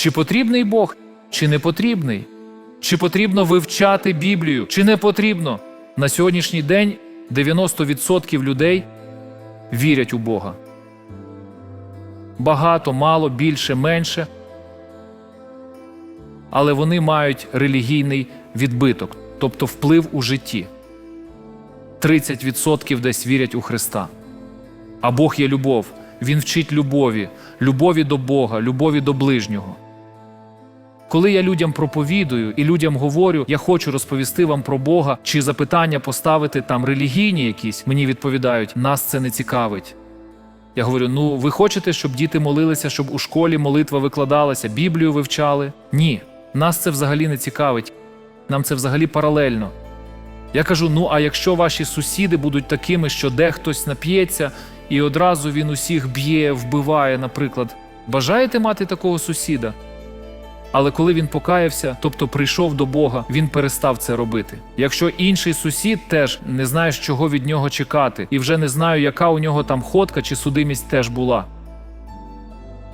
Чи потрібний Бог, чи не потрібний? Чи потрібно вивчати Біблію, чи не потрібно? На сьогоднішній день 90% людей вірять у Бога. Багато, мало, більше, менше. Але вони мають релігійний відбиток, тобто вплив у житті. 30% десь вірять у Христа. А Бог є любов. Він вчить любові, любові до Бога, любові до ближнього. Коли я людям проповідую і людям говорю, я хочу розповісти вам про Бога чи запитання поставити там релігійні якісь, мені відповідають, нас це не цікавить. Я говорю: ну ви хочете, щоб діти молилися, щоб у школі молитва викладалася, Біблію вивчали? Ні, нас це взагалі не цікавить. Нам це взагалі паралельно. Я кажу: ну а якщо ваші сусіди будуть такими, що де хтось нап'ється, і одразу він усіх б'є, вбиває, наприклад, бажаєте мати такого сусіда? Але коли він покаявся, тобто прийшов до Бога, він перестав це робити. Якщо інший сусід теж не знаєш, чого від нього чекати, і вже не знаю, яка у нього там ходка чи судимість теж була.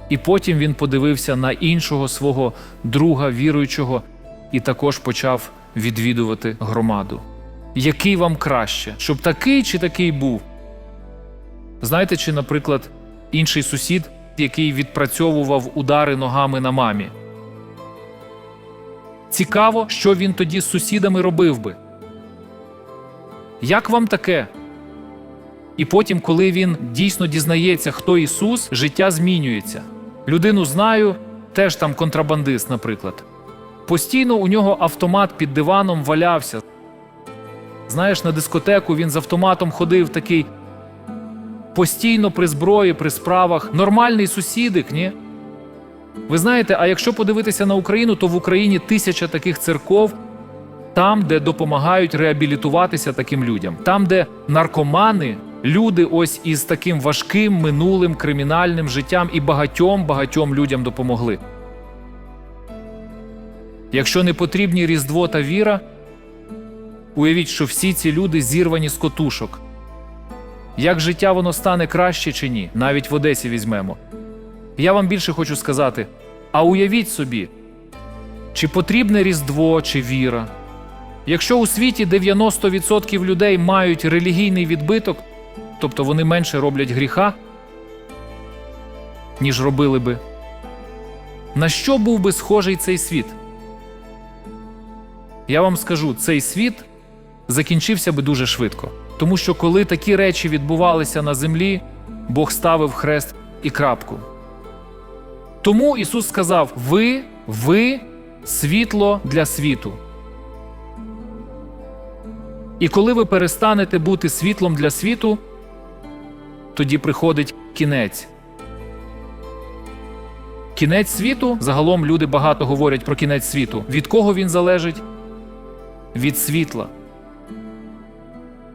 І потім він подивився на іншого свого друга віруючого і також почав відвідувати громаду. Який вам краще, щоб такий чи такий був? Знаєте, чи, наприклад, інший сусід, який відпрацьовував удари ногами на мамі? Цікаво, що він тоді з сусідами робив би. Як вам таке? І потім, коли він дійсно дізнається, хто Ісус, життя змінюється. Людину знаю, теж там контрабандист, наприклад. Постійно у нього автомат під диваном валявся. Знаєш, на дискотеку він з автоматом ходив такий. Постійно при зброї, при справах. Нормальний сусідик, ні? Ви знаєте, а якщо подивитися на Україну, то в Україні тисяча таких церков, там, де допомагають реабілітуватися таким людям, там, де наркомани, люди ось із таким важким минулим кримінальним життям і багатьом багатьом людям допомогли. Якщо не потрібні Різдво та віра, уявіть, що всі ці люди зірвані з котушок. Як життя воно стане краще чи ні, навіть в Одесі візьмемо. Я вам більше хочу сказати: а уявіть собі, чи потрібне Різдво, чи віра. Якщо у світі 90% людей мають релігійний відбиток, тобто вони менше роблять гріха, ніж робили би, на що був би схожий цей світ? Я вам скажу, цей світ закінчився би дуже швидко. Тому що коли такі речі відбувалися на землі, Бог ставив хрест і крапку. Тому Ісус сказав: Ви, ви світло для світу. І коли ви перестанете бути світлом для світу, тоді приходить кінець. Кінець світу загалом люди багато говорять про кінець світу. Від кого він залежить? Від світла.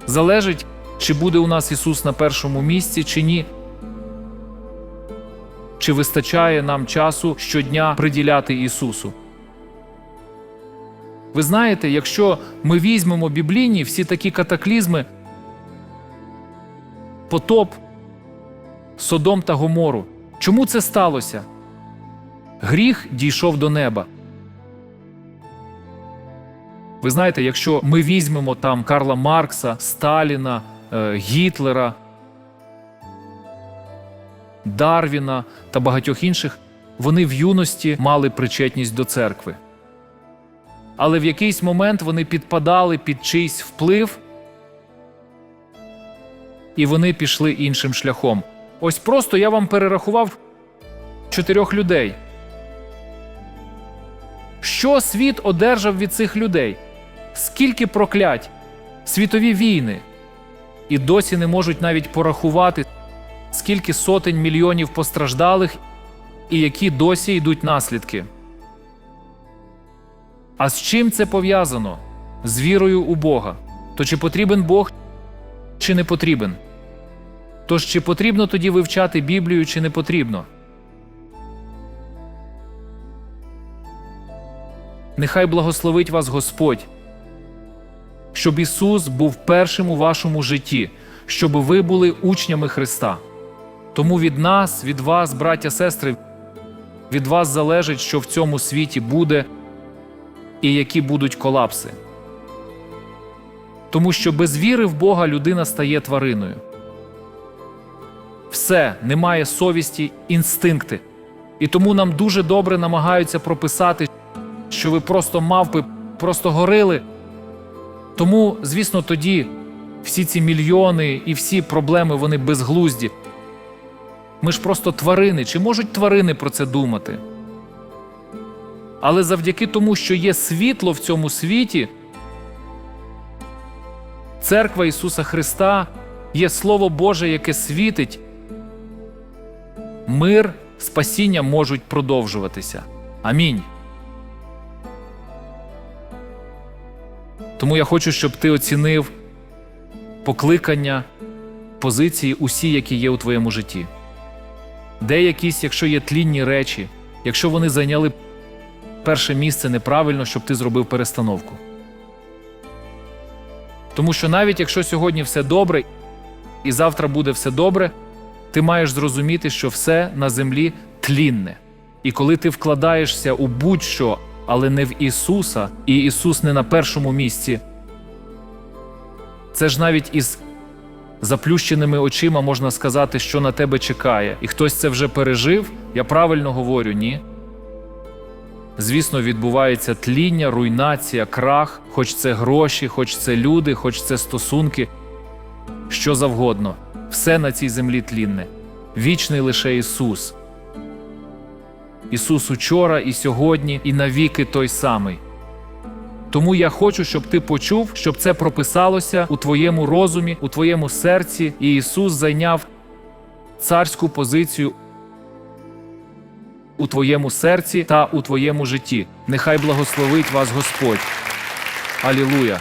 Залежить, чи буде у нас Ісус на першому місці, чи ні. Чи вистачає нам часу щодня приділяти Ісусу? Ви знаєте, якщо ми візьмемо біблійні всі такі катаклізми, потоп, Содом та Гомору. Чому це сталося? Гріх дійшов до неба. Ви знаєте, якщо ми візьмемо там Карла Маркса, Сталіна, е, Гітлера, Дарвіна та багатьох інших, вони в юності мали причетність до церкви. Але в якийсь момент вони підпадали під чийсь вплив, і вони пішли іншим шляхом. Ось просто я вам перерахував чотирьох людей. Що світ одержав від цих людей? Скільки проклять, світові війни, і досі не можуть навіть порахувати, скільки сотень мільйонів постраждалих і які досі йдуть наслідки. А з чим це пов'язано? З вірою у Бога. То чи потрібен Бог, чи не потрібен? Тож чи потрібно тоді вивчати Біблію, чи не потрібно? Нехай благословить вас Господь, щоб Ісус був першим у вашому житті, щоб ви були учнями Христа. Тому від нас, від вас, браття, сестри, Від вас залежить, що в цьому світі буде і які будуть колапси. Тому що без віри в Бога людина стає твариною. Все, немає совісті, інстинкти. І тому нам дуже добре намагаються прописати, що ви просто мавпи, просто горили. Тому, звісно, тоді всі ці мільйони і всі проблеми вони безглузді. Ми ж просто тварини. Чи можуть тварини про це думати? Але завдяки тому, що є світло в цьому світі, церква Ісуса Христа є Слово Боже, яке світить, мир, спасіння можуть продовжуватися. Амінь. Тому я хочу, щоб ти оцінив покликання, позиції усі, які є у твоєму житті. Де якісь, якщо є тлінні речі, якщо вони зайняли перше місце неправильно, щоб ти зробив перестановку. Тому що навіть якщо сьогодні все добре і завтра буде все добре, ти маєш зрозуміти, що все на землі тлінне. І коли ти вкладаєшся у будь-що, але не в Ісуса, і Ісус не на першому місці, це ж навіть із заплющеними очима можна сказати, що на тебе чекає. І хтось це вже пережив, я правильно говорю, ні. Звісно, відбувається тління, руйнація, крах, хоч це гроші, хоч це люди, хоч це стосунки, що завгодно. Все на цій землі тлінне. Вічний лише Ісус. Ісус учора і сьогодні, і навіки той самий. Тому я хочу, щоб ти почув, щоб це прописалося у твоєму розумі, у твоєму серці, і Ісус зайняв царську позицію у твоєму серці та у твоєму житті. Нехай благословить вас Господь. Алілуя!